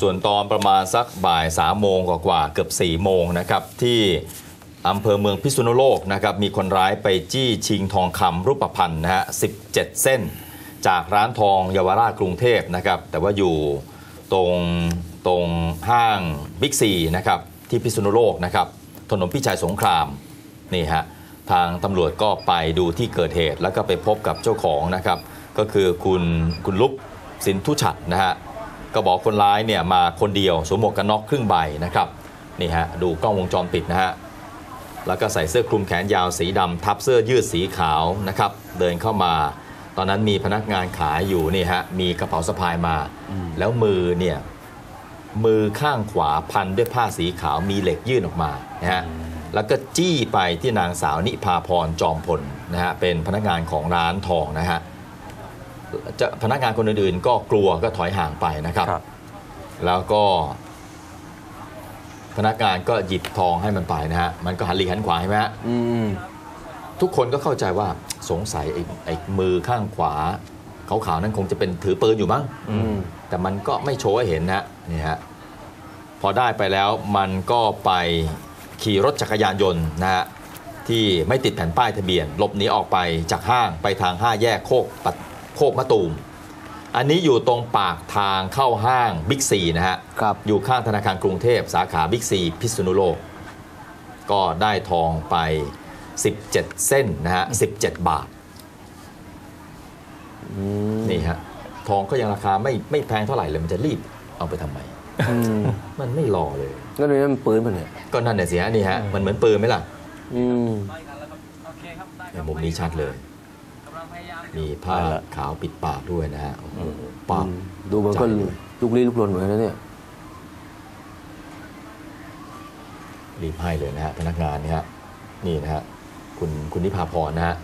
ส่วนตอนประมาณสักบ่าย3โมงกว่าเกือบ4โมงนะครับที่อำเภอเมืองพิษณุโลกนะครับมีคนร้ายไปจี้ชิงทองคำรูปพรรณนะฮะ17 เส้น จากร้านทองเยาวราชกรุงเทพนะครับแต่ว่าอยู่ตรงตรงห้างบิ๊กซีนะครับที่พิษณุโลกนะครับถนนพิชัยสงครามนี่ฮะทางตำรวจก็ไปดูที่เกิดเหตุแล้วก็ไปพบกับเจ้าของนะครับก็คือคุณคุณลุกสินทุชัดนะฮะ ก็บอกคนร้ายเนี่ยมาคนเดียวสวมหมวกกันน็อกครึ่งใบนะครับนี่ฮะดูกล้องวงจรปิดนะฮะแล้วก็ใส่เสื้อคลุมแขนยาวสีดำทับเสื้อยืดสีขาวนะครับเดินเข้ามา ตอนนั้นมีพนักงานขายอยู่นี่ฮะมีกระเป๋าสะพายมา แล้วมือเนี่ยมือข้างขวาพันด้วยผ้าสีขาวมีเหล็กยื่นออกมานะฮะแล้วก็จี้ไปที่นางสาวนิพาพรจอมพลนะฮะเป็นพนักงานของร้านทองนะฮะ จะพนักงานคนอื่นๆ ก็กลัวก็ถอยห่างไปนะครับ ครับ แล้วก็ พนักงานก็หยิบทองให้มันไปนะฮะมันก็หันหลีกหันขวาใช่ไหมฮะอืม ทุกคนก็เข้าใจว่าสงสัยไอ้ไอ้มือข้างขวาขาวๆนั้นคงจะเป็นถือปืนอยู่มั้ง อืม แต่มันก็ไม่โชว์ให้เห็นนะฮะนี่ฮะพอได้ไปแล้วมันก็ไปขี่รถจักรยานยนต์นะฮะที่ไม่ติดแผ่นป้ายทะเบียนหลบหนีออกไปจากห้างไปทางห้าแยกโคกปัด โคกมะตูม อันนี้อยู่ตรงปากทางเข้าห้างบิ๊กซีนะฮะครับอยู่ข้างธนาคารกรุงเทพสาขาบิ๊กซีพิษณุโลก ก็ได้ทองไป 17 เส้นนะฮะ17 บาทอืมนี่ฮะทองก็ยังราคาไม่ไม่แพงเท่าไหร่เลยมันจะรีบเอาไปทำไมอืมมันไม่รอเลยแล้วนี่มันปืนมันเนี่ยก็นั่นเนี่ยสิฮะนี่ฮะมันเหมือนปืนไหมล่ะอืมในมุมนี้ชัดเลย มีผ้าเอาละขาวปิดปากด้วยนะฮะโอ้โหปากดูมันก็ใจเลยลุกลี้ลุกลนเหมือนกันนะเนี่ยรีบให้เลยนะฮะพนักงานเนี่ยฮะนี่นะฮะคุณคุณนิพาพรนะฮะ